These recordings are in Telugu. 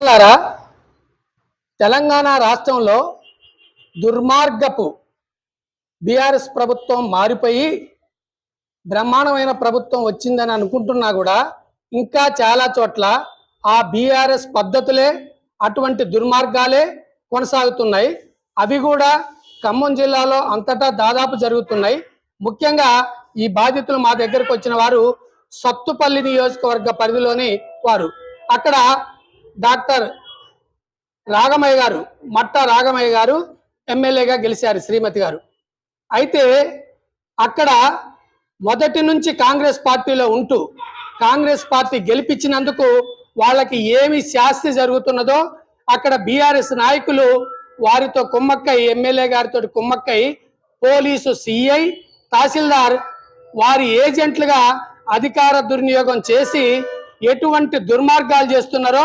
మిత్రులారా, తెలంగాణ రాష్ట్రంలో దుర్మార్గపు బీఆర్ఎస్ ప్రభుత్వం మారిపోయి బ్రహ్మాండమైన ప్రభుత్వం వచ్చిందని అనుకుంటున్నా కూడా ఇంకా చాలా చోట్ల ఆ బీఆర్ఎస్ పద్ధతులే అటువంటి దుర్మార్గాలే కొనసాగుతున్నాయి. అవి కూడా ఖమ్మం జిల్లాలో అంతటా దాదాపు జరుగుతున్నాయి. ముఖ్యంగా ఈ బాధితులు మా దగ్గరకు వచ్చిన వారు సత్తుపల్లి నియోజకవర్గ పరిధిలోని వారు. అక్కడ డాక్టర్ రాగమయ్య గారు మట్ట రాగమయ్య గారు ఎమ్మెల్యేగా గెలిచారు శ్రీమతి గారు. అయితే అక్కడ మొదటి నుంచి కాంగ్రెస్ పార్టీలో ఉంటూ కాంగ్రెస్ పార్టీ గెలిపించినందుకు వాళ్ళకి ఏమి శాస్తి జరుగుతున్నదో అక్కడ బీఆర్ఎస్ నాయకులు వారితో కుమ్మక్కై ఎమ్మెల్యే గారితో కుమ్మక్కై పోలీసు సిఐ తహసీల్దార్ వారి ఏజెంట్లుగా అధికార దుర్వినియోగం చేసి ఎటువంటి దుర్మార్గాలు చేస్తున్నారో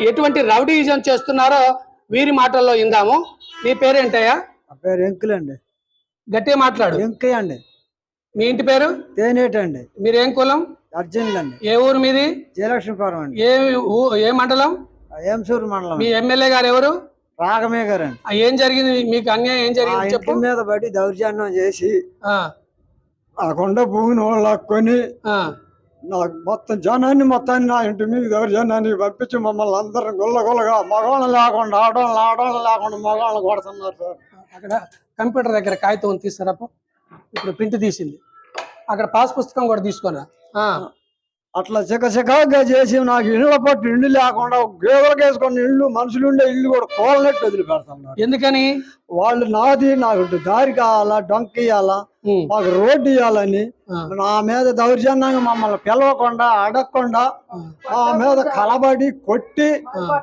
ఎటువంటి రౌడీజం చేస్తున్నారో వీరి మాటల్లో ఇందాము నీ పేరేంటయ్యా? పేరు ఎంకులండి గట్టిగా మాట్లాడు. ఎంకయ్య అండి. మీ ఇంటి పేరు? తేనేటండి మీరేం కులం? అర్జునులు అండి. ఏ ఊరు మీది? జయలక్ష్మీపురం అండి. ఏ ఊ- ఏ మండలం? ఏంసూరు మండలం మీ ఎమ్మెల్యే గారు ఎవరు? రాగమే గారండి ఆ, ఏం జరిగింది? మీకు అన్యాయం ఏం ఆ జరిగింది? ఇంటి చెప్పు. మీద పడి దౌర్జన్యం చేసి ఆ, ఆ కొండ భూమిని వాళ్ళు లాక్కొని ఆ, నాకు మొత్తం జనాన్ని మొత్తాన్ని నా ఇంటి మీద దౌర్జన్యాన్ని పంపించి మమ్మల్ని అందరం గుల్ల గుల్లగా మగవాళ్ళని లేకుండా ఆడవాళ్ళని ఆడవాళ్ళని లేకుండా మగవాళ్ళని కొడుతున్నారు సార్. అక్కడ కంప్యూటర్ దగ్గర కాగితం తీస్తారా పో. ఇప్పుడు ప్రింట్ తీసింది. అక్కడ పాస్ పుస్తకం కూడా తీసుకురా? అట్లా చికచికాగా చేసి నాకు ఇళ్ళ పట్టు ఇల్లు లేకుండా గేదెలకు వేసుకున్న ఇల్లు మనుషులు ఉండే ఇల్లు కూడా కోలనట్టు వదిలిపెడుతున్నారు. ఎందుకని? వాళ్ళు నాది నాకు దారి కావాలా డొంక ఇయ్యాలా మాకు రోడ్డు ఇవ్వాలని నా మీద దౌర్జన్యంగా మమ్మల్ని పిలవకుండా అడగకుండా ఆ, మా మీద కలబడి కొట్టి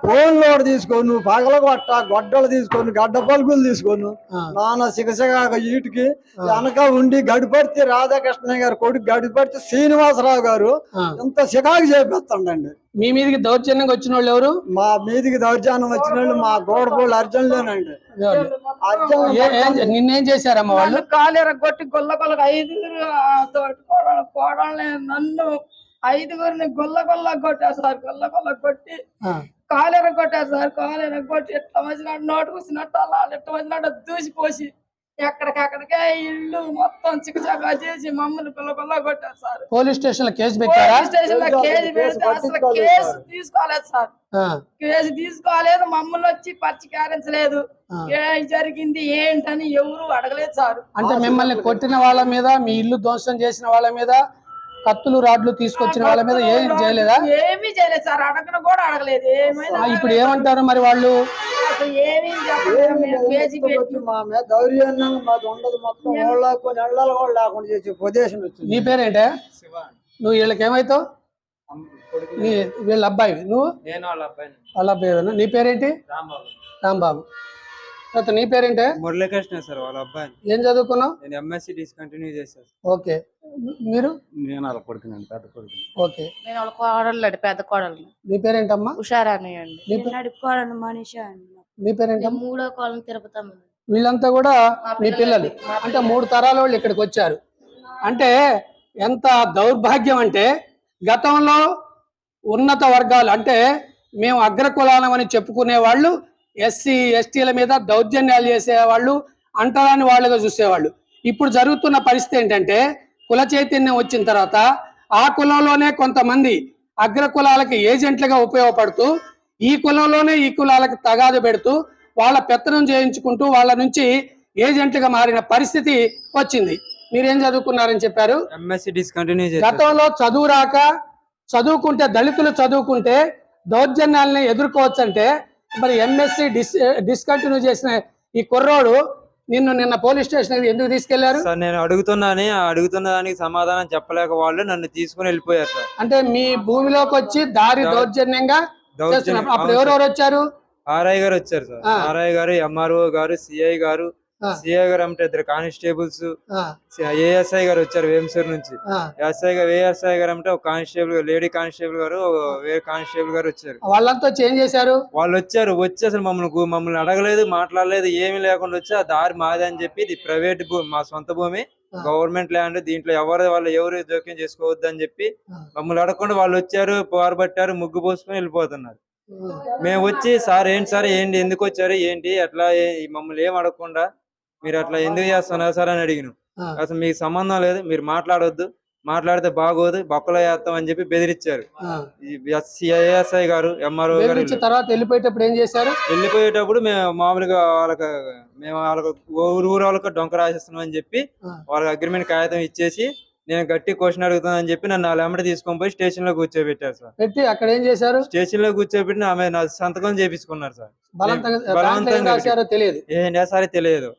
ఫోన్లో తీసుకొని పగల కొట్ట గొడ్డలు తీసుకొని గడ్డ పలుకులు తీసుకొని. నాన్న సిగసిగా ఈటికి వెనక ఉండి గడిపడితే రాధాకృష్ణ గారు కొడుకు గడిపడితే శ్రీనివాసరావు గారు. ఇంత సికాకు చేపిస్తాడండి. మీ మీదకి దౌర్జన్యంగా వచ్చిన వాళ్ళు ఎవరు? మా మీదికి దౌర్జన్యం వచ్చిన వాళ్ళు మా గోడపోళ్ళు అర్జునులేనండి? అర్జున్ నిన్నేం చేశారమ్మ వాళ్ళు? కాలేర కొట్టి గుల్ల గుల్లగా ఐదుగురు కోడలు నన్ను ఐదుగురిని గుల్ల గుల్ల కొట్టారు సార్. గుల్ల గుల్ల కొట్టి కాలేర కొట్టారు సార్ కాలేర కొట్టి ఎట్లా వచ్చినట్టు నోటు కూసినట్టు అలా ఎట్లా వచ్చినట్టు దూసిపోసి ఎక్కడికక్కడికే ఇల్లు మొత్తం చికచకా చేసి మమ్మల్ని గుల్ల గుల్ల కొట్టారు సార్. పోలీస్ స్టేషన్లో కేసు పెట్టారా? పోలీస్ స్టేషన్లో కేసు పెడితే అసలు కేసు తీసుకోలేదు సార్. ఆ, కేసు తీసుకోలేదు మమ్మల్ని వచ్చి పరిచయించలేదు ఆ. ఏం జరిగింది ఏంటని ఎవరు అడగలేదు సార్. అంటే మిమ్మల్ని కొట్టిన వాళ్ళ మీద మీ ఇల్లు ధ్వంసం చేసిన వాళ్ళ మీద కత్తులు రాడ్లు తీసుకొచ్చిన వాళ్ళ మీద ఏం చేయలేదా? ఏమీ చేయలేదు సార్. అడగను కూడా అడగలేదు. ఏమైనా ఇప్పుడు ఏమంటారు మరి వాళ్ళు? మీద ఉండదు. మొత్తం కొన్ని నెలలు కూడా లేకుండా చేసి పొదేశం వచ్చింది. నీ పేరేంటే? నువ్వు వీళ్ళకి ఏమవుతావు నీ వీళ్ళ అబ్బాయి. నువ్వు? నేను వాళ్ళ అబ్బాయిని. వాళ్ళ అబ్బాయి నీ పేరేంటి? రాంబాబు. నీ పేరేంటే? మురళీకృష్ణ సార్ వాళ్ళ అబ్బాయిని. ఏం చదువుకున్నావు? నేను ఎంఎస్సి డిస్కంటిన్యూ చేశాను. ఓకే. మీరు? నేను వాళ్ళ కొడుకున్నాను పెద్ద కొడుకు ఓకే. నేను వాళ్ళ కోడలు పెద్ద కోడలు నీ పేరేంటమ్మా? హుషారాని అండి. నీ పే- నడుపుకోవాలని మనిషి అండి. నీ పేరేంటమ్మా? మూడో కోళ్ళని తిరుపతమ్మ. వీళ్ళంతా కూడా మీ పిల్లలు అంటే మూడు తరాల వాళ్ళు ఇక్కడికి వచ్చారు. అంటే ఎంత దౌర్భాగ్యం అంటే గతంలో ఉన్నత వర్గాలు అంటే మేము అగ్రకులాలమని చెప్పుకునే వాళ్ళు ఎస్సీ ఎస్టీల మీద దౌర్జన్యాలు చేసేవాళ్ళు అంటరాని వాళ్ళుగా చూసేవాళ్ళు. ఇప్పుడు జరుగుతున్న పరిస్థితి ఏంటంటే కుల చైతన్యం వచ్చిన తర్వాత ఆ కులంలోనే కొంతమంది అగ్రకులాలకి ఏజెంట్లుగా ఉపయోగపడుతూ ఈ కులంలోనే ఈ కులాలకు తగాదు పెడుతూ వాళ్ళ పెత్తనం చేయించుకుంటూ వాళ్ళ నుంచి ఏజెంట్లుగా మారిన పరిస్థితి వచ్చింది. మీరేం చదువుకున్నారని చెప్పారు? ఎంఎస్సి డిస్కంటిన్యూ చేశాను గతంలో చదువు రాక చదువుకుంటే దళితులు చదువుకుంటే దౌర్జన్యాలని ఎదుర్కోవచ్చు అంటే మరి ఎంఎస్సి డిస్ డిస్కంటిన్యూ చేసిన ఈ కుర్రోడు నిన్ను నిన్న పోలీస్ స్టేషన్ ఎందుకు తీసుకెళ్ళారు సార్ నేను అడుగుతున్నాని అడుగుతున్న దానికి సమాధానం చెప్పలేక వాళ్ళు నన్ను తీసుకుని వెళ్ళిపోయారు సార్ అంటే మీ భూమిలోకి వచ్చి దారి దౌర్జన్యంగా దౌర్జన్యం అప్పుడు. ఎవరెవరు వచ్చారు ఆర్ఐ గారు వచ్చారు సార్ ఆ. ఆర్ఐ గారు ఎంఆర్ఓ గారు సిఐ గారు. సిఐ గారు అంటే ఇద్దరు కానిస్టేబుల్స్ ఏఎస్ఐ గారు వచ్చారు వేమసూరు నుంచి. ఎస్ఐ గారు ఏఎస్ఐ గారు అంటే ఒక కానిస్టేబుల్ లేడీ కానిస్టేబుల్ గారు వేరే కానిస్టేబుల్ గారు వచ్చారు. వాళ్ళంతా చేంజ్ చేశారు? వాళ్ళు వచ్చారు వచ్చి అసలు మమ్మల్ని మమ్మల్ని అడగలేదు మాట్లాడలేదు ఏమీ లేకుండా వచ్చి ఆ దారి మాది అని చెప్పి ఇది ప్రైవేట్ భూమి మా సొంత భూమి. గవర్నమెంట్ ల్యాండ్ దీంట్లో ఎవరు వాళ్ళు ఎవరు జోక్యం చేసుకోవద్దు అని చెప్పి. మమ్మల్ని అడగకుండా వాళ్ళు వచ్చారు పోరబట్టారు ముగ్గు పోసుకొని వెళ్ళిపోతున్నారు. మేము వచ్చి సార్ ఏంటి సార్ ఏంటి ఎందుకు వచ్చారు ఏంటి అట్లా మమ్మల్ని ఏం అడగకుండా మీరు అట్లా ఎందుకు చేస్తున్నారు సార్ అని అడిగిన. అసలు మీకు సంబంధం లేదు మీరు మాట్లాడొద్దు మాట్లాడితే బాగోదు బొక్కలో వేస్తాం అని చెప్పి బెదిరించారు ఆ. సిఐఎస్ఐ గారు ఎంఆర్ఓ గారు తర్వాత వెళ్ళిపోయేటప్పుడు ఏం చేశారు వెళ్ళిపోయేటప్పుడు మేము మామూలుగా వాళ్ళకి మేము వాళ్ళకి ఊరు ఊరు వాళ్ళకి డొంక రాసిస్తున్నాం అని చెప్పి. వాళ్ళకి అగ్రిమెంట్ కాగితం ఇచ్చేసి నేను గట్టి క్వశ్చన్ అడుగుతాను అని చెప్పి నన్ను వాళ్ళ తీసుకొని పోయి స్టేషన్లో కూర్చోబెట్టారు సార్. పెట్టి అక్కడ ఏం చేశారు? స్టేషన్లో కూర్చోబెట్టి ఆమె నా సంతకం చేపించుకున్నారు సార్. బలవంతంగా తెలియదు. ఏం చేస్తారో తెలియదు.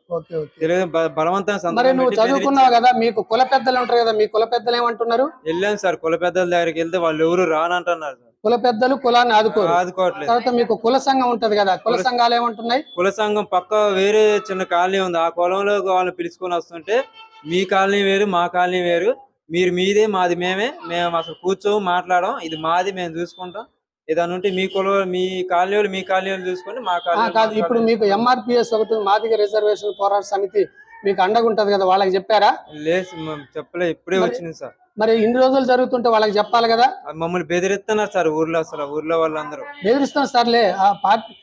సంతకం నువ్వు చదువుకున్నావు. కదా మీకు కుల పెద్దలు ఉంటారు కదా మీ కుల పెద్దలు ఏమంటున్నారు? వెళ్ళాం సార్ కుల పెద్దల దగ్గరికి వెళ్తే వాళ్ళు ఎవరు రానంటున్నారు సార్. కుల పెద్దలు కులాన్ని ఆదుకోరు. ఆదుకోవట్లేదు. తర్వాత మీకు కుల సంఘం ఉంటది కదా కుల సంఘాలు ఏమంటున్నాయి? కుల సంఘం పక్క వేరే చిన్న కాలనీ ఉంది. ఆ కులంలో వాళ్ళని పిలుచుకొని వస్తుంటే మీ కాలనీ వేరు మా కాలనీ వేరు. మీరు మీదే మాది మేమే. మేము అసలు కూర్చోము మాట్లాడడం ఇది మాది మేము చూసుకుంటాం. ఏదైనా ఉంటే మీ కుల మీ కాలనీ మీ కాలనీ చూసుకొని మా ఆ, కాలనీ కాదు ఇప్పుడు మీకు ఎంఆర్పిఎస్ ఒకటి మాదిగ రిజర్వేషన్ పోరాట సమితి మీకు అండగా ఉంటది కదా వాళ్ళకి చెప్పారా? లేదు మ- చెప్పలే ఇప్పుడే వచ్చింది సార్. మరి ఇన్ని రోజులు జరుగుతుంటే వాళ్ళకి చెప్పాలి కదా? మమ్మల్ని బెదిరిస్తున్నారు సార్ ఊర్లో అసలు ఊర్లో వాళ్ళందరూ. బెదిరిస్తాం సార్లే ఆ పార్టీ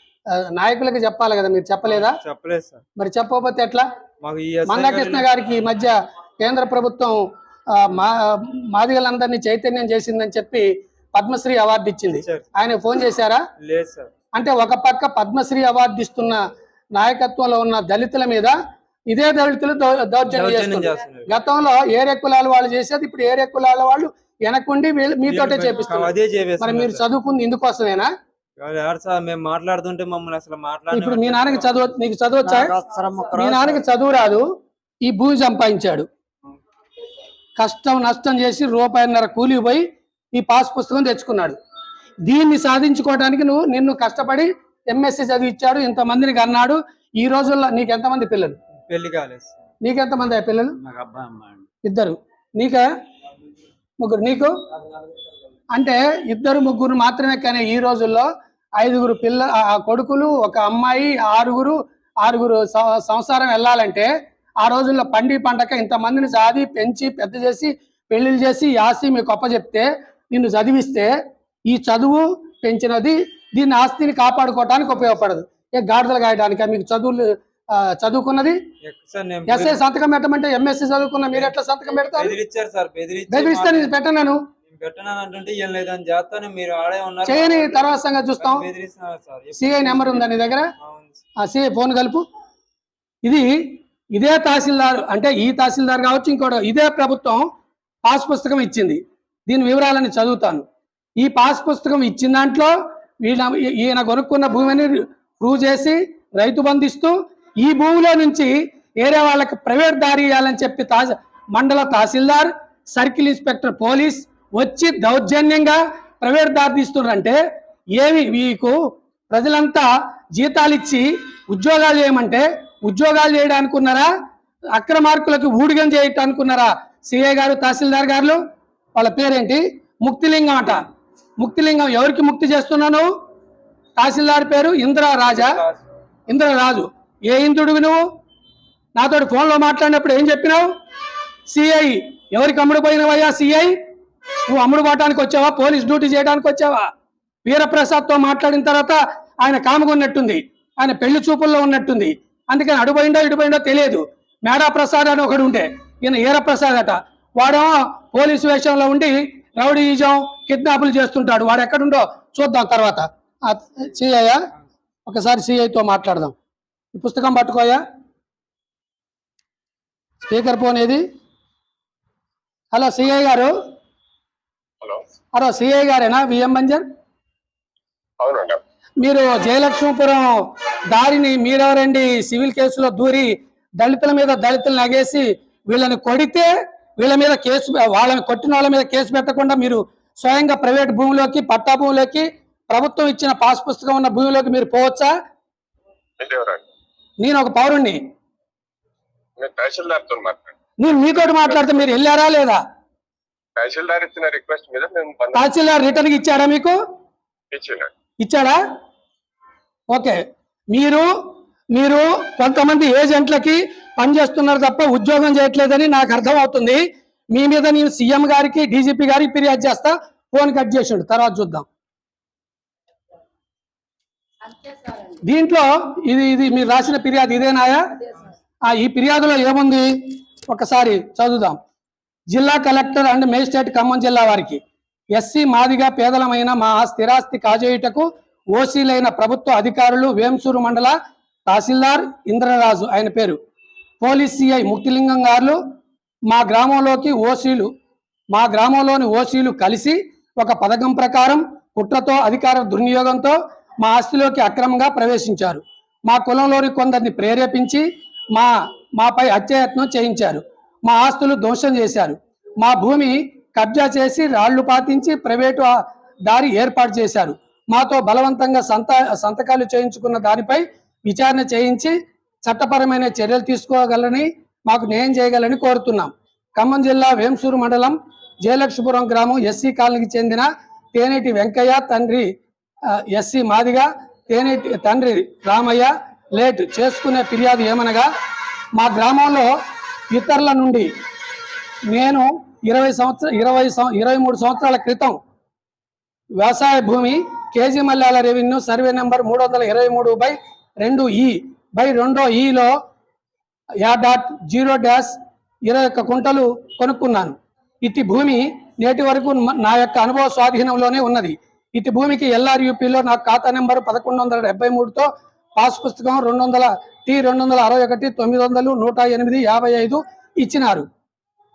నాయకులకి చెప్పాలి కదా మీరు చెప్పలేదా? చెప్పలేదు సార్. మరి చెప్పకపోతే ఎట్లా? మందాకృష్ణ గారు- గారికి ఈ మధ్య కేంద్ర ప్రభుత్వం మా మాదిగలందరినీ చైతన్యం చేసిందని చెప్పి పద్మశ్రీ అవార్డు ఇచ్చింది. ఆయన ఫోన్ చేశారా? లేదు సార్. అంటే ఒక పక్క పద్మశ్రీ అవార్డు ఇస్తున్న నాయకత్వంలో ఉన్న దళితుల మీద ఇదే దళితులు దౌర్జన్యం చేస్తున్నారు. గతంలో ఏరే కులాల వాళ్ళు చేసేది ఇప్పుడు ఏరే కులాల వాళ్ళు వెనకుండి వీళ్ళు- మీతోటే చేపిస్తున్నారు. అదే మరి మీరు. చదువుకుంది ఇందుకోసమేనా? ఎవరు సార్? మేము మాట్లాడుతుంటే మమ్మల్ని అసలు ఇప్పుడు మీ మాట్లాడి నాన్నకి చదువు నీకు చదవచ్చా నాకు మీ రాదు. నాన్నకి చదువు రాదు. ఈ భూమి సంపాదించాడు. కష్టం నష్టం చేసి రూపాయిన్నర కూలికి పోయి ఈ పాస్ పుస్తకం తెచ్చుకున్నాడు. దీన్ని సాధించుకోవడానికి నువ్వు నిన్ను కష్టపడి ఎంఎస్సి చదివించాడు ఇంతమందిని కన్నాడు. ఈ రోజుల్లో నీకు ఎంతమంది పిల్లలు? పెళ్ళి కాలేదు సార్. నీకెంతమంది ఆ పిల్లలు? నాకు అబ్బాయి అమ్మాయి అండి. ఇద్దరు. నీకా? ముగ్గురు. నీకు? అంటే ఇద్దరు ముగ్గురు మాత్రమే కానీ ఈ రోజుల్లో ఐదుగురు పిల్ల ఆ కొడుకులు ఒక అమ్మాయి ఆరుగురు ఆరుగురు సంసారం వెళ్ళాలంటే ఆ రోజుల్లో పండి పండక ఇంతమందిని సాది పెంచి పెద్ద చేసి పెళ్ళిళ్ళు చేసి ఆస్తి మీకు అప్పచెప్తే నిన్ను చదివిస్తే ఈ చదువు పెంచినది దీన్ని ఆస్తిని కాపాడుకోవటానికి ఉపయోగపడదు. ఏ గాడిదలు కాయడానికి మీకు చదువులు చదువుకున్నది? ఎస్ఐ సంతకం పెట్టమంటే ఎంఎస్సి చదువుకున్న మీరు ఎట్లా సంతకం పెడతారు? బెదిరిస్తే నేను పెట్టను నేను పెట్టను అంటుంటే ఏం లేదని చేస్తాను. మీరు ఆడే ఉన్నారు చేయని తర్వాత సంగతి చూస్తాం. బెదిరిస్తున్నారు సార్. సిఐ నెంబర్ ఉందా నీ దగ్గర. ఆ సిఐ ఫోన్ కలుపు. ఇది ఇదే తహసీల్దార్ అంటే ఈ తహసీల్దార్ కావచ్చు ఇంకోటి ఇదే ప్రభుత్వం పాస్ పుస్తకం ఇచ్చింది. దీని వివరాలని చదువుతాను. ఈ పాస్ పుస్తకం ఇచ్చిన దాంట్లో ఈయన ఈయన కొనుక్కున్న భూమిని ప్రూవ్ చేసి రైతు బంధిస్తూ ఈ భూమిలో నుంచి వేరే వాళ్ళకి ప్రైవేట్ దారి ఇవ్వాలని చెప్పి తాజ మండల తహసీల్దార్ సర్కిల్ ఇన్స్పెక్టర్ పోలీస్ వచ్చి దౌర్జన్యంగా ప్రైవేట్ దారి ఏమి? మీకు ప్రజలంతా జీతాలు ఇచ్చి ఉద్యోగాలు చేయమంటే ఉద్యోగాలు చేయడానికి ఉన్నారా అక్రమార్కులకు ఊడిగం చేయటం అనుకున్నారా సిఐ గారు తహసీల్దార్ గారు? వాళ్ళ పేరేంటి? ముక్తిలింగం అట. ముక్తిలింగం ఎవరికి ముక్తి చేస్తున్నాను తహసీల్దార్ పేరు ఇంద్ర రాజా. ఇంద్ర రాజు. ఏ ఇంద్రుడివి నువ్వు? నాతోటి ఫోన్లో మాట్లాడినప్పుడు ఏం చెప్పినావు? సిఐ. ఎవరికి అమ్ముడు పోయినవయ్యా సిఐ? నువ్వు అమ్ముడు పోవటానికి వచ్చావా? పోలీస్ డ్యూటీ చేయడానికి వచ్చావా? వీరప్రసాద్తో మాట్లాడిన తర్వాత ఆయన కామగొన్నట్టుంది. ఆయన పెళ్ళి చూపుల్లో ఉన్నట్టుంది. అందుకని అడుపోయిండో ఇటుపోయిండో తెలియదు. మేడా ప్రసాద్ అని ఒకడు ఉండే. ఈయన ఈరప్రసాద్ అట. వాడేమో పోలీసు వేషంలో ఉండి రౌడీజం కిడ్నాపులు చేస్తుంటాడు. వాడు ఎక్కడుండో చూద్దాం తర్వాత. సిఐయా ఒకసారి సిఐతో మాట్లాడదాం. ఈ పుస్తకం పట్టుకోయా? స్పీకర్ ఫోన్ హలో సిఐ గారు? హలో హలో సిఐ గారేనా విఎం అవునండి. మీరు జయలక్ష్మీపురం దారిని మీరెవరండి? సివిల్ కేసులో దూరి దళితుల మీద దళితులు నగేసి వీళ్ళని కొడితే వీళ్ళ మీద కేసు వాళ్ళని కొట్టిన వాళ్ళ మీద కేసు పెట్టకుండా మీరు స్వయంగా ప్రైవేట్ భూమిలోకి పట్టా భూమిలోకి ప్రభుత్వం ఇచ్చిన పాస్ పుస్తకం ఉన్న భూమిలోకి మీరు పోవచ్చా? నేను ఒక పౌరుణ్ణి. నేను మీతోటి మాట్లాడితే మీరు వెళ్ళారా లేదా? తహసీల్దార్ ఇచ్చిన రిక్వెస్ట్ మీద మేము తహసీల్దార్ రిటర్న్ ఇచ్చారా మీకు? ఇచ్చాడా. ఓకే. మీరు మీరు కొంతమంది ఏజెంట్లకి పనిచేస్తున్నారు తప్ప ఉద్యోగం చేయట్లేదని నాకు అర్థం అవుతుంది మీ మీద నేను సీఎం గారికి డీజీపీ గారికి ఫిర్యాదు చేస్తా ఫోన్ కట్ చేసిండు తర్వాత చూద్దాం. దీంట్లో ఇది ఇది మీరు రాసిన ఫిర్యాదు ఇదేనాయా? ఆ, ఈ ఫిర్యాదులో ఏముంది? ఒకసారి చదువుదాం. జిల్లా కలెక్టర్ అండ్ మేజిస్ట్రేట్ ఖమ్మం జిల్లా వారికి ఎస్సీ మాదిగా పేదలమైన మా స్థిరాస్తి కాజేయుటకు ఓసీలైన ప్రభుత్వ అధికారులు వేంసూరు మండల తహసీల్దార్ ఇంద్రరాజు ఆయన పేరు. పోలీస్ సిఐ ముక్తిలింగం గారు మా గ్రామంలోకి ఓసీలు మా గ్రామంలోని ఓసీలు కలిసి ఒక పథకం ప్రకారం కుట్రతో అధికార దుర్వినియోగంతో మా ఆస్తిలోకి అక్రమంగా ప్రవేశించారు. మా కులంలోని కొందరిని ప్రేరేపించి మా మాపై హత్యాయత్నం చేయించారు. మా ఆస్తులు ధ్వంసం చేశారు. మా భూమి కబ్జా చేసి రాళ్ళు పాతించి ప్రైవేటు దారి ఏర్పాటు చేశారు. మాతో బలవంతంగా సంత సంతకాలు చేయించుకున్న దానిపై విచారణ చేయించి చట్టపరమైన చర్యలు తీసుకోగలని మాకు న్యాయం చేయగలని కోరుతున్నాం. ఖమ్మం జిల్లా వేంసూరు మండలం జయలక్ష్మీపురం గ్రామం ఎస్సీ కాలనీకి చెందిన తేనేటి వెంకయ్య తండ్రి ఎస్సీ మాదిగా తేనేటి తండ్రి రామయ్య లేట్ చేసుకునే ఫిర్యాదు ఏమనగా మా గ్రామంలో ఇతరుల నుండి. నేను ఇరవై సంవత్సర ఇరవై ఇరవై మూడు సంవత్సరాల క్రితం వ్యవసాయ భూమి KG Mallala revenue survey number మూడు వందల ఇరవై మూడు బై రెండు ఈ బై రెండో ఈలో యా డాట్ జీరో డాష్ ఇరవై ఒక్క కుంటలు కొనుక్కున్నాను. ఇటు భూమి నేటి వరకు నా యొక్క అనుభవ స్వాధీనంలోనే ఉన్నది. ఇటు భూమికి ఎల్ఆర్యూపీలో నా ఖాతా నెంబర్ పదకొండు వందల డెబ్బై మూడుతో పాస్ పుస్తకం రెండు వందల టీ రెండు వందల అరవై ఒకటి తొమ్మిది వందలు నూట ఎనిమిది యాభై ఐదు ఇచ్చినారు.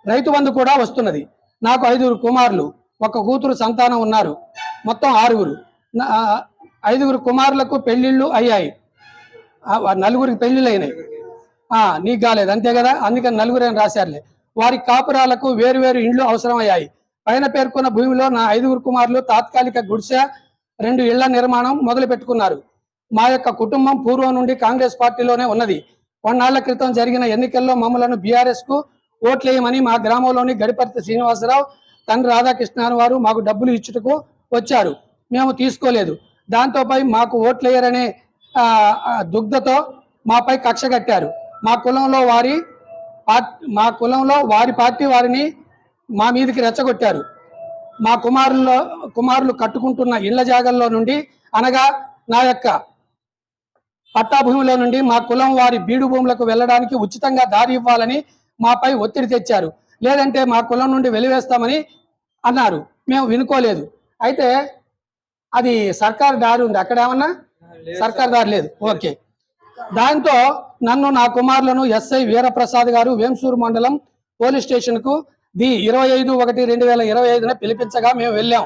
రైతు బంధు కూడా వస్తున్నది. నాకు ఐదుగురు కుమారులు ఒక కూతురు సంతానం ఉన్నారు. మొత్తం ఆరుగురు. ఐదుగురు కుమారులకు పెళ్ళిళ్ళు అయ్యాయి. నలుగురికి పెళ్ళిళ్ళు అయినాయి నీకు కాలేదు. అంతే కదా? అందుకని నలుగురు అని రాశారులే. వారి కాపురాలకు వేరు వేరు ఇండ్లు అవసరమయ్యాయి. పైన పేర్కొన్న భూమిలో నా ఐదుగురు కుమారులు తాత్కాలిక గుడిసె రెండు ఇళ్ళ నిర్మాణం మొదలు పెట్టుకున్నారు మా యొక్క కుటుంబం పూర్వం నుండి కాంగ్రెస్ పార్టీలోనే ఉన్నది. కొన్నాళ్ళ క్రితం జరిగిన ఎన్నికల్లో మమ్మలను బీఆర్ఎస్కు ఓట్లేయమని మా గ్రామంలోని గడిపర్తి శ్రీనివాసరావు తండ్రి రాధాకృష్ణ వారు మాకు డబ్బులు ఇచ్చుటకు వచ్చారు. మేము తీసుకోలేదు. దాంతోపై మాకు ఓట్లేయరనే దుగ్ధతో మాపై కక్ష కట్టారు. మా కులంలో వారి పార్ట్- మా కులంలో వారి పార్టీ వారిని మా మీదకి రెచ్చగొట్టారు. మా కుమారుల్లో కుమారులు కట్టుకుంటున్న ఇళ్ళ జాగల్లో నుండి అనగా నా యొక్క పట్టా భూమిలో నుండి మా కులం వారి బీడు భూములకు వెళ్ళడానికి ఉచితంగా దారి ఇవ్వాలని మాపై ఒత్తిడి తెచ్చారు. లేదంటే మా కులం నుండి వెలివేస్తామని అన్నారు. మేము వినుకోలేదు. అయితే అది సర్కార్ దారి ఉంది. అక్కడ ఏమన్నా? సర్కార్ దారి లేదు. ఓకే. దాంతో నన్ను నా కుమారులను ఎస్ఐ వీరప్రసాద్ గారు వేంసూరు మండలం పోలీస్ స్టేషన్కు ది ఇరవై ఐదు ఒకటి రెండు వేల ఇరవై ఐదున పిలిపించగా మేము వెళ్ళాం.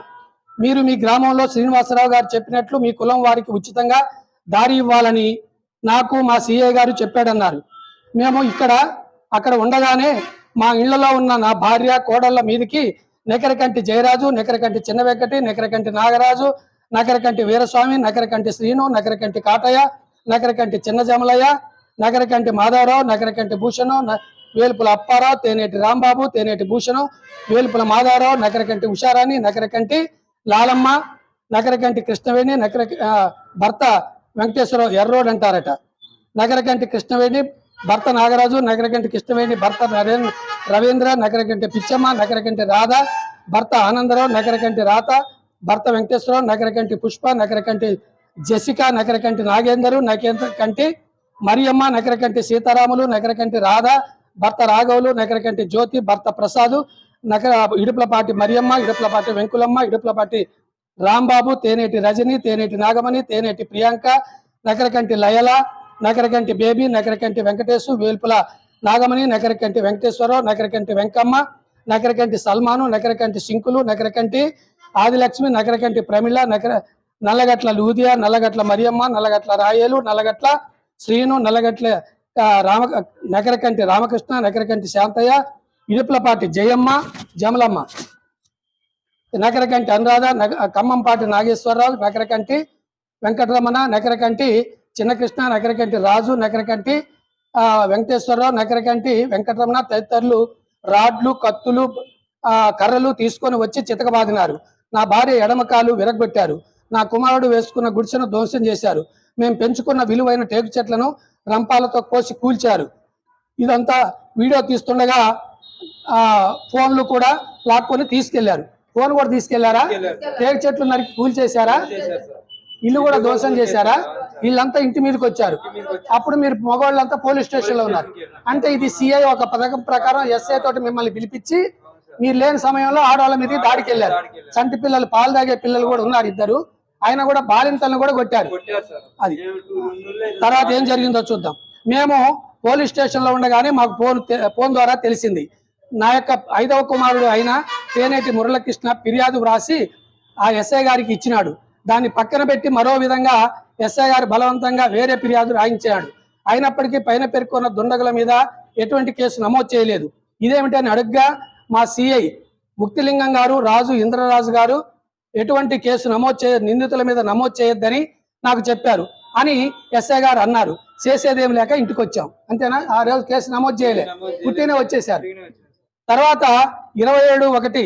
మీరు మీ గ్రామంలో శ్రీనివాసరావు గారు చెప్పినట్లు మీ కులం వారికి ఉచితంగా దారి ఇవ్వాలని నాకు మా సీఏ గారు చెప్పాడన్నారు. మేము ఇక్కడ అక్కడ ఉండగానే మా ఇళ్ళలో ఉన్న నా భార్య కోడళ్ళ మీదకి నెకరకంటి జయరాజు నెకరకంటి చిన్న వెంకటి నెకరకంటి నాగరాజు నకరకంటి వీరస్వామి నకరకంటి శ్రీను నకరకంటి కాటయ్య నకరకంటి చిన్న జమలయ్య నకరకంటి మాధవరావు నకరకంటి భూషణ్ న- వేలుపుల అప్పారావు తేనేటి రాంబాబు తేనేటి భూషణ్ వేలుపుల మాధవరావు నకరకంటి ఉషారాణి నకరకంటి లాలమ్మ నకరకంటి కృష్ణవేణి నకర భర్త వెంకటేశ్వరరావు ఎర్రోడ్ అంటారట. నగరకంటి కృష్ణవేణి భర్త నాగరాజు నగరకంటి కృష్ణవేణి భర్త రవీంద్ర నగరకంటి పిచ్చమ్మ నగరకంటి రాధ భర్త ఆనందరావు నగరకంటి రాత భర్త వెంకటేశ్వరరావు నగరకంటి పుష్ప నగరకంటి జసిక నగరకంటి నాగేందరు కంటి మరియమ్మ నగరకంటి సీతారాములు నగరకంటి రాధ భర్త రాఘవులు నగరకంటి జ్యోతి భర్త ప్రసాదు నగర ఇడుపులపాటి మరియమ్మ ఇడుపులపాటి వెంకులమ్మ ఇడుపులపాటి రాంబాబు తేనేటి రజని తేనేటి నాగమణి తేనేటి ప్రియాంక నకరకంటి లయల నకరకంటి బేబీ నకరకంటి వెంకటేశు వేల్పుల నాగమణి నకరకంటి వెంకటేశ్వరరావు నకరకంటి వెంకమ్మ నకరకంటి సల్మాను నకరకంటి శంకులు నకరకంటి ఆదిలక్ష్మి నకరకంటి ప్రమిళ నకర నల్లగట్ల లూదియా నల్లగట్ల మరియమ్మ నల్లగట్ల రాయేలు నల్లగట్ల శ్రీను నల్లగట్ల రామ నకరకంటి రామకృష్ణ నకరకంటి శాంతయ్య ఇడుపులపాటి జయమ్మ జమలమ్మ. నకరకంటి అనురాధ నగ ఖమ్మంపాటి నాగేశ్వరరావు నకరకంటి వెంకటరమణ నకరకంటి చిన్నకృష్ణ నకరకంటి రాజు నకరకంటి వెంకటేశ్వరరావు నకరకంటి వెంకటరమణ తదితరులు రాడ్లు కత్తులు కర్రలు తీసుకొని వచ్చి చితకబాదినారు. నా భార్య ఎడమకాలు విరగబెట్టారు. నా కుమారుడు వేసుకున్న గుడిసెను ధ్వంసం చేశారు. మేము పెంచుకున్న విలువైన టేకు చెట్లను రంపాలతో కోసి కూల్చారు. ఇదంతా వీడియో తీస్తుండగా ఫోన్లు కూడా లాక్కొని తీసుకెళ్ళారు. ఫోన్ కూడా తీసుకెళ్ళారా. టేకు చెట్లు నరికి కూల్చేశారా చేశారు? ఇల్లు కూడా ధ్వంసం చేశారా? వీళ్ళంతా ఇంటి మీదకి వచ్చారు. అప్పుడు మీరు మగవాళ్ళంతా పోలీస్ స్టేషన్లో ఉన్నారు అంటే ఇది సిఐ ఒక పథకం ప్రకారం ఎస్ఐ తోటి మిమ్మల్ని పిలిపించి మీరు లేని సమయంలో ఆడవాళ్ళ మీద దాడికి వెళ్ళారు. చంటి పిల్లలు పాలు తాగే పిల్లలు కూడా ఉన్నారు ఇద్దరు. ఆయన కూడా బాలింతలను కూడా కొట్టారు. అది. తర్వాత ఏం జరిగిందో చూద్దాం. మేము పోలీస్ స్టేషన్లో ఉండగానే మాకు ఫోన్ ఫోన్ ద్వారా తెలిసింది. నా యొక్క ఐదవ కుమారుడు అయిన తేనేటి మురళకృష్ణ ఫిర్యాదు వ్రాసి ఆ ఎస్ఐ గారికి ఇచ్చినాడు. దాన్ని పక్కన పెట్టి మరో విధంగా ఎస్ఐ గారు బలవంతంగా వేరే ఫిర్యాదు రాయించాడు. అయినప్పటికీ పైన పేర్కొన్న దుండగుల మీద ఎటువంటి కేసు నమోదు చేయలేదు. ఇదేమిటని అడుగ్గా మా సిఐ ముక్తిలింగం గారు రాజు ఇంద్రరాజు గారు ఎటువంటి కేసు నమోదు చేయ నిందితుల మీద నమోదు చేయొద్దని నాకు చెప్పారు అని ఎస్ఐ గారు అన్నారు. చేసేదేం లేక ఇంటికి వచ్చాం అంతేనా? ఆ రోజు కేసు నమోదు చేయలే. పుట్టినే వచ్చేసారు తర్వాత ఇరవై ఏడు ఒకటి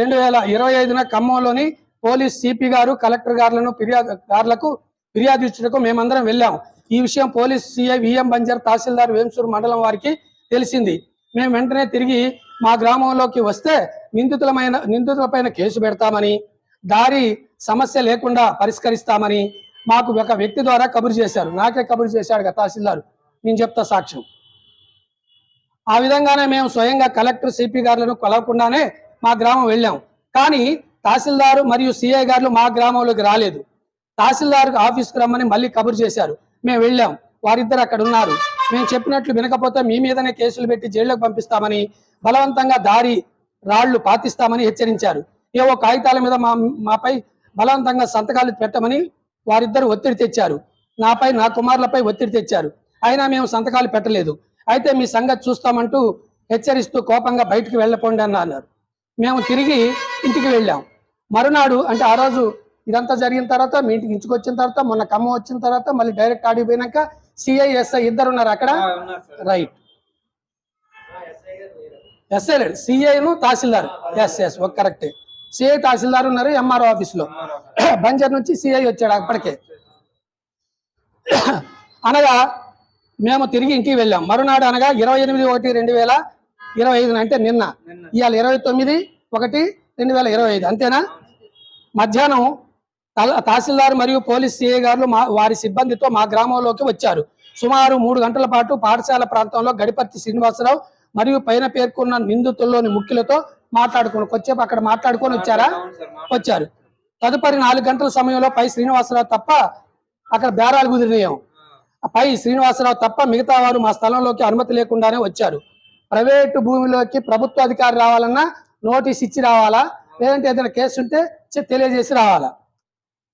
రెండు వేల ఇరవై ఐదున ఖమ్మంలోని పోలీస్ సిపి గారు కలెక్టర్ గారులను ఫిర్యాదు గారులకు ఫిర్యాదు ఇచ్చుటకు మేమందరం వెళ్ళాం. ఈ విషయం police CI V M Banjar tahsildar Vemsur మండలం వారికి తెలిసింది. మేము వెంటనే తిరిగి మా గ్రామంలోకి వస్తే నిందితులమైన నిందితులపైన కేసు పెడతామని దారి సమస్య లేకుండా పరిష్కరిస్తామని మాకు ఒక వ్యక్తి ద్వారా కబురు చేశారు. నాకే కబురు చేశాడు తహసీల్దారు. నేను చెప్తా సాక్ష్యం. ఆ విధంగానే మేము స్వయంగా కలెక్టర్ సిపి గారులను కలవకుండానే మా గ్రామం వెళ్ళాం. కానీ తహసీల్దారు మరియు సిఐ గారు మా గ్రామంలోకి రాలేదు. తహసీల్దార్ ఆఫీస్కి రమ్మని మళ్ళీ కబురు చేశారు. మేము వెళ్ళాం. వారిద్దరు అక్కడ ఉన్నారు. మేము చెప్పినట్లు వినకపోతే మీ మీదనే కేసులు పెట్టి జైల్లోకి పంపిస్తామని బలవంతంగా దారి రాళ్ళు పాతిస్తామని హెచ్చరించారు. ఏవో కాగితాల మీద మా మాపై బలవంతంగా సంతకాలు పెట్టమని వారిద్దరు ఒత్తిడి తెచ్చారు. నాపై నా కుమారులపై ఒత్తిడి తెచ్చారు. అయినా మేము సంతకాలు పెట్టలేదు. అయితే మీ సంగతి చూస్తామంటూ హెచ్చరిస్తూ కోపంగా బయటికి వెళ్ళపోండి అని అన్నారు. మేము తిరిగి ఇంటికి వెళ్ళాం. మరునాడు అంటే ఆ రోజు ఇదంతా జరిగిన తర్వాత మీ ఇంటికి వచ్చిన తర్వాత మొన్న ఖమ్మం వచ్చిన తర్వాత మళ్ళీ డైరెక్ట్ ఆడికి పోయినాక సిఐ ఎస్ఐ ఇద్దరు ఉన్నారు అక్కడ? రైట్. ఎస్ఐ లేడు. సిఐను తహసీల్దార్. ఎస్ ఎస్ ఒక కరెక్టే. సిఐ తహసీల్దార్ ఉన్నారు ఎంఆర్ఓ ఆఫీస్లో. బంజర్ నుంచి సిఐ వచ్చాడు అప్పటికే. అనగా మేము తిరిగి ఇంటికి వెళ్ళాం. మరునాడు అనగా ఇరవై ఎనిమిది ఒకటి రెండు వేల ఇరవై ఐదు అంటే నిన్న. ఇవాళ ఇరవై తొమ్మిది ఒకటి రెండు వేల ఇరవై ఐదు. అంతేనా? మధ్యాహ్నం తహసీల్దార్ మరియు పోలీస్ సిఐ గారు మా వారి సిబ్బందితో మా గ్రామంలోకి వచ్చారు. సుమారు మూడు గంటల పాటు పాఠశాల ప్రాంతంలో గడిపర్తి శ్రీనివాసరావు మరియు పైన పేర్కొన్న నిందితుల్లోని ముఖ్యులతో మాట్లాడుకుని కొచ్చేపు అక్కడ మాట్లాడుకొని వచ్చారా? వచ్చారు. తదుపరి నాలుగు గంటల సమయంలో పై శ్రీనివాసరావు తప్ప అక్కడ బేరాలు కుదిరినాయం పై శ్రీనివాసరావు తప్ప మిగతా వారు మా స్థలంలోకి అనుమతి లేకుండానే వచ్చారు. ప్రైవేటు భూమిలోకి ప్రభుత్వ అధికారి రావాలన్నా నోటీస్ ఇచ్చి రావాలా? లేదంటే ఏదైనా కేసు ఉంటే తెలియజేసి రావాలా?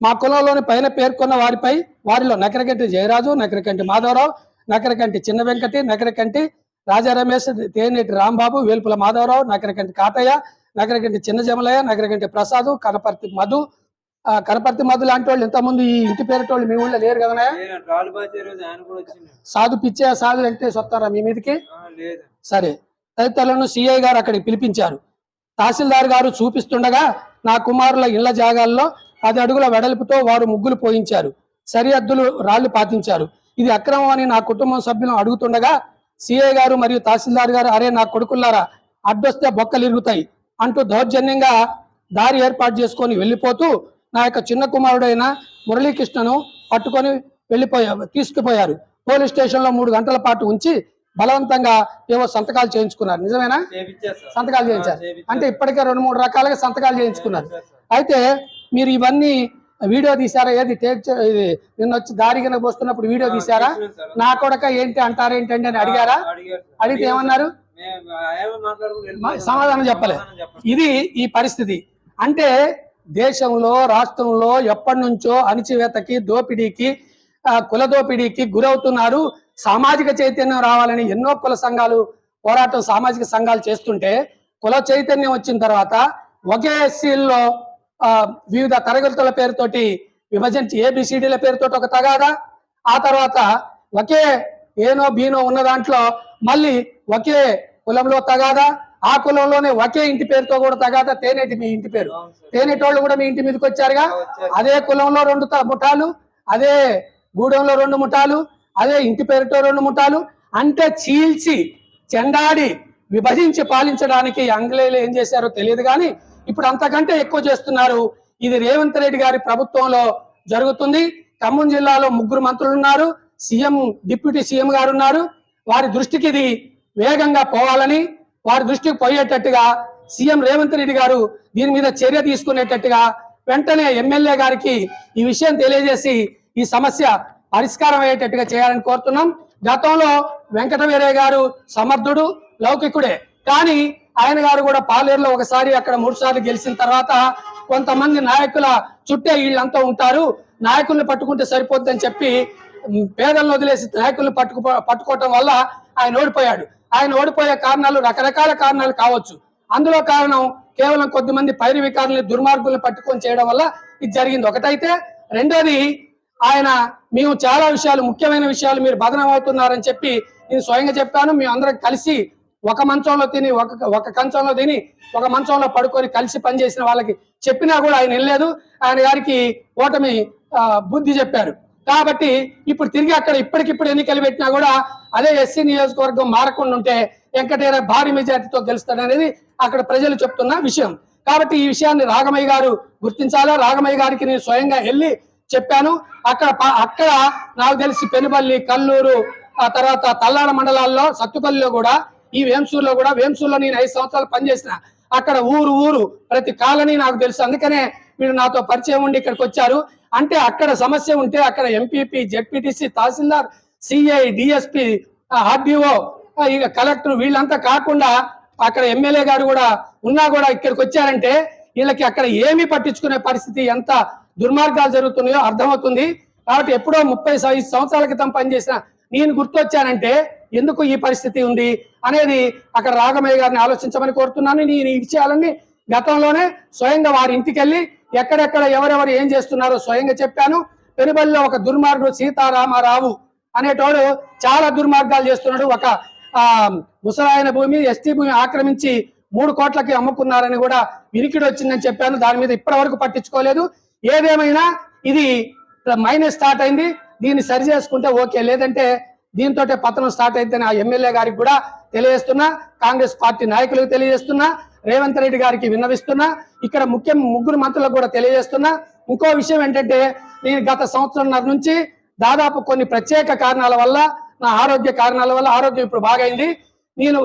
మా కులంలోని పైన పేర్కొన్న వారిపై వారిలో నకరకంటి జయరాజు నకరకంటి మాధవరావు నకరకంటి చిన్న వెంకటి నకరకంటి రాజా రమేష్ తేనేటి రాంబాబు వేల్పుల మాధవరావు నకరకంటి కాటయ్య నగరకంటి చిన్న జమలయ్య నగరకంటి ప్రసాద్ కనపర్తి మధు కనపర్తి మధు లాంటి వాళ్ళు ఇంతకుముందు ఈ ఇంటి పేరటోళ్ళు మీ ఊళ్ళో లేరు కదా సాధు పిచ్చే సాధు వెంకటేష్ వస్తారా మీ మీదకి? సరే. తదితరులను సిఐ గారు అక్కడికి పిలిపించారు. తహసీల్దార్ గారు చూపిస్తుండగా నా కుమారుల ఇళ్ళ జాగాల్లో పది అడుగుల వెడల్పుతో వారు ముగ్గులు పోయించారు. సరిహద్దులు రాళ్ళు పాతించారు. ఇది అక్రమం అని నా కుటుంబం సభ్యులను అడుగుతుండగా సిఐ గారు మరియు తహసీల్దార్ గారు అరే నా కొడుకుల్లారా అడ్డొస్తే బొక్కలు ఇరుగుతాయి అంటూ దౌర్జన్యంగా దారి ఏర్పాటు చేసుకొని వెళ్ళిపోతూ నా యొక్క చిన్న కుమారుడైన మురళీకృష్ణను పట్టుకొని వెళ్ళిపోయా తీసుకుపోయారు పోలీస్ స్టేషన్లో మూడు గంటల పాటు ఉంచి బలవంతంగా ఏవో సంతకాలు చేయించుకున్నారు నిజమేనా. సంతకాలు చేయించారు. అంటే ఇప్పటికే రెండు మూడు రకాలుగా సంతకాలు చేయించుకున్నారు. అయితే మీరు ఇవన్నీ వీడియో తీసారా ఏది టేక్ ఇది నిన్న వచ్చి దారి కింద పోస్తున్నప్పుడు వీడియో తీసారా. నా కొడక ఏంటి అంటారేంటండి అని అడిగారా. అడిగితే ఏమన్నారు. సమాధానం చెప్పలేదు. ఇది ఈ పరిస్థితి అంటే దేశంలో రాష్ట్రంలో ఎప్పటి నుంచో అణిచివేతకి దోపిడీకి కుల దోపిడీకి గురవుతున్నారు. సామాజిక చైతన్యం రావాలని ఎన్నో కుల సంఘాలు పోరాటం సామాజిక సంఘాలు చేస్తుంటే కుల చైతన్యం వచ్చిన తర్వాత ఒకే ఎస్సీల్లో వివిధ తరగతుల పేరుతోటి విభజించి ఏబిసిడీల పేరుతోటి ఒక తగాదా. ఆ తర్వాత ఒకే ఏనో బీనో ఉన్న దాంట్లో మళ్ళీ ఒకే కులంలో తగాదా. ఆ కులంలోనే ఒకే ఇంటి పేరుతో కూడా తగాదా తేనేటి మీ ఇంటి పేరు. తేనేటోళ్ళు కూడా మీ ఇంటి మీదకి వచ్చారుగా? వచ్చారు. అదే కులంలో రెండు ముఠాలు అదే గూడెంలో రెండు ముఠాలు అదే ఇంటి పేరుతో రెండు ముఠాలు అంటే చీల్చి చెండాడి విభజించి పాలించడానికి ఆంగ్లేయులు ఏం చేశారో తెలియదు కానీ ఇప్పుడు అంతకంటే ఎక్కువ చేస్తున్నారు. ఇది రేవంత్ రెడ్డి గారి ప్రభుత్వంలో జరుగుతుంది. ఖమ్మం జిల్లాలో ముగ్గురు మంత్రులు ఉన్నారు. సీఎం డిప్యూటీ సీఎం గారు ఉన్నారు. వారి దృష్టికి ఇది వేగంగా పోవాలని వారి దృష్టికి పోయేటట్టుగా సీఎం రేవంత్ రెడ్డి గారు దీని మీద చర్య తీసుకునేటట్టుగా వెంటనే ఎమ్మెల్యే గారికి ఈ విషయం తెలియజేసి ఈ సమస్య పరిష్కారం అయ్యేటట్టుగా చేయాలని కోరుతున్నాం. గతంలో వెంకటవీరయ్య గారు సమర్థుడు లౌకికుడే. కానీ ఆయన గారు కూడా పాలేరులో ఒకసారి అక్కడ మూడు సార్లు గెలిచిన తర్వాత కొంతమంది నాయకుల చుట్టే వీళ్ళంతా ఉంటారు. నాయకుల్ని పట్టుకుంటే సరిపోద్దని చెప్పి పేదలను వదిలేసి నాయకుల్ని పట్టుకు పట్టుకోవటం వల్ల ఆయన ఓడిపోయాడు. ఆయన ఓడిపోయే కారణాలు రకరకాల కారణాలు కావచ్చు. అందులో కారణం కేవలం కొద్దిమంది పైరు వికారుల్ని దుర్మార్గుల్ని పట్టుకొని చేయడం వల్ల ఇది జరిగింది. ఒకటైతే రెండోది ఆయన మేము చాలా విషయాలు ముఖ్యమైన విషయాలు మీరు బదనం అవుతున్నారని చెప్పి నేను స్వయంగా చెప్పాను. మేము అందరం కలిసి ఒక మంచంలో తిని ఒక ఒక కంచంలో తిని ఒక మంచంలో పడుకొని కలిసి పనిచేసిన వాళ్ళకి చెప్పినా కూడా ఆయన వెళ్ళలేదు ఆయన గారికి ఓటమి బుద్ధి చెప్పారు. కాబట్టి ఇప్పుడు తిరిగి అక్కడ ఇప్పటికిప్పుడు ఎన్నికలు పెట్టినా కూడా అదే ఎస్సీ నియోజకవర్గం మారకుండా ఉంటే వెంకటేర భారీ మెజార్టీతో గెలుస్తాడనేది అక్కడ ప్రజలు చెప్తున్న విషయం. కాబట్టి ఈ విషయాన్ని రాగమయ్య గారు గుర్తించాలా? రాగమయ్య గారికి నేను స్వయంగా వెళ్ళి చెప్పాను. అక్కడ అక్కడ నాకు తెలిసి పెనుబల్లి కల్లూరు ఆ తర్వాత తల్లాడ మండలాల్లో సత్తుపల్లిలో కూడా ఈ వేంసూరులో కూడా వేంసూరులో నేను ఐదు సంవత్సరాలు పనిచేసిన అక్కడ ఊరు ఊరు ప్రతి కాలనీ నాకు తెలుసు. అందుకనే మీరు నాతో పరిచయం ఉండి ఇక్కడికి వచ్చారు. అంటే అక్కడ సమస్య ఉంటే అక్కడ MPP ZPTC tahsildar CI DSP RDO ఇక కలెక్టర్ వీళ్ళంతా కాకుండా అక్కడ ఎమ్మెల్యే గారు కూడా ఉన్నా కూడా ఇక్కడికి వచ్చారంటే వీళ్ళకి అక్కడ ఏమీ పట్టించుకునే పరిస్థితి ఎంత దుర్మార్గాలు జరుగుతున్నాయో అర్థమవుతుంది. కాబట్టి ఎప్పుడో ముప్పై ఐదు సంవత్సరాల క్రితం పనిచేసిన నేను గుర్తొచ్చానంటే ఎందుకు ఈ పరిస్థితి ఉంది అనేది అక్కడ రాఘమయ్య గారిని ఆలోచించమని కోరుతున్నాను. నేను ఈ విషయాలన్నీ గతంలోనే స్వయంగా వారి ఇంటికి వెళ్ళి ఎక్కడెక్కడ ఎవరెవరు ఏం చేస్తున్నారో స్వయంగా చెప్పాను. పెనుబల్లిలో ఒక దుర్మార్గుడు సీతారామారావు అనేటోడు చాలా దుర్మార్గాలు చేస్తున్నాడు. ఒక ముసలాయన భూమి ఎస్టీ భూమి ఆక్రమించి మూడు కోట్లకి అమ్ముకున్నారని కూడా వినికిడి వచ్చిందని చెప్పాను. దాని మీద ఇప్పటి వరకు పట్టించుకోలేదు. ఏదేమైనా ఇది మైనస్ స్టార్ట్ అయింది. దీన్ని సరి చేసుకుంటే ఓకే. లేదంటే దీంతో పతనం స్టార్ట్ అయితే ఆ ఎమ్మెల్యే గారికి కూడా తెలియజేస్తున్నా. కాంగ్రెస్ పార్టీ నాయకులకు తెలియజేస్తున్నా. రేవంత్ రెడ్డి గారికి విన్నవిస్తున్నా. ఇక్కడ ముఖ్యం ముగ్గురు మంత్రులకు కూడా తెలియజేస్తున్నా. ఇంకో విషయం ఏంటంటే నేను గత సంవత్సరంన్నర నుంచి దాదాపు కొన్ని ప్రత్యేక కారణాల వల్ల నా ఆరోగ్య కారణాల వల్ల ఆరోగ్యం ఇప్పుడు బాగైంది. నేను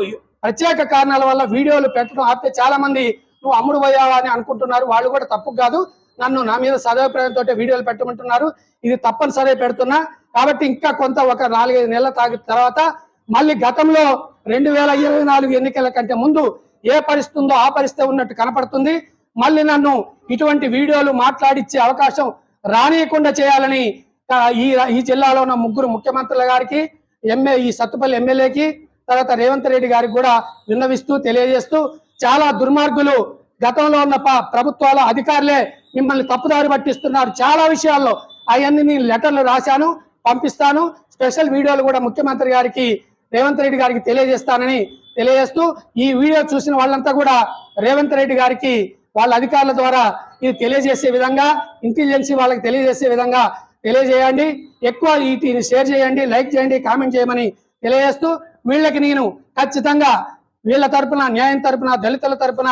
ప్రత్యేక కారణాల వల్ల వీడియోలు పెట్టడం ఆపితే చాలా మంది నువ్వు అమ్ముడు పోయావా? అని అనుకుంటున్నారు. వాళ్ళు కూడా తప్పు కాదు. నన్ను నా మీద సదాభిప్రాయంతో వీడియోలు పెట్టమంటున్నారు. ఇది తప్పనిసరి పెడుతున్నా. కాబట్టి ఇంకా కొంత ఒక నాలుగైదు నెలల తాగిన తర్వాత మళ్ళీ గతంలో రెండు వేల ఇరవై నాలుగు ఎన్నికల కంటే ముందు ఏ పరిస్థితి ఉందో ఆ పరిస్థితి ఉన్నట్టు కనపడుతుంది. మళ్ళీ నన్ను ఇటువంటి వీడియోలు మాట్లాడిచ్చే అవకాశం రానియకుండా చేయాలని ఈ ఈ జిల్లాలో ఉన్న ముగ్గురు ముఖ్యమంత్రుల గారికి ఎంఏ ఈ సత్తుపల్లి ఎమ్మెల్యేకి తర్వాత రేవంత్ రెడ్డి గారికి కూడా విన్నవిస్తూ తెలియజేస్తూ చాలా దుర్మార్గులు గతంలో ఉన్న ప- ప్రభుత్వాల అధికారులే మిమ్మల్ని తప్పుదారి పట్టిస్తున్నారు. చాలా విషయాల్లో అవన్నీ నేను లెటర్లు రాశాను పంపిస్తాను. స్పెషల్ వీడియోలు కూడా ముఖ్యమంత్రి గారికి రేవంత్ రెడ్డి గారికి తెలియజేస్తానని తెలియజేస్తూ ఈ వీడియో చూసిన వాళ్ళంతా కూడా రేవంత్ రెడ్డి గారికి వాళ్ళ అధికారుల ద్వారా ఇది తెలియజేసే విధంగా ఇంటెలిజెన్సీ వాళ్ళకి తెలియజేసే విధంగా తెలియజేయండి. ఎక్కువ వీటిని షేర్ చేయండి లైక్ చేయండి కామెంట్ చేయమని తెలియజేస్తూ వీళ్ళకి నేను ఖచ్చితంగా వీళ్ళ తరపున న్యాయం తరపున దళితుల తరపున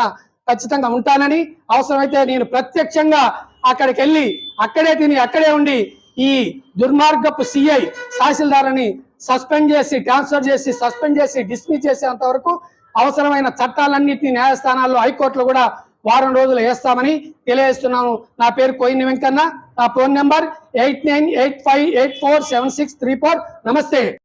ఖచ్చితంగా ఉంటానని అవసరమైతే నేను ప్రత్యక్షంగా అక్కడికి వెళ్ళి అక్కడే తిని అక్కడే ఉండి ఈ దుర్మార్గపు సిఐ తహసీల్దార్ని సస్పెండ్ చేసి ట్రాన్స్ఫర్ చేసి సస్పెండ్ చేసి డిస్మిస్ చేసేంత వరకు అవసరమైన చట్టాలన్నింటినీ న్యాయస్థానాల్లో హైకోర్టులో కూడా వారం రోజులు వేస్తామని తెలియజేస్తున్నాను నా పేరు కోయిన వెంకన్న. నా phone number eight nine eight five eight four seven six three four. నమస్తే.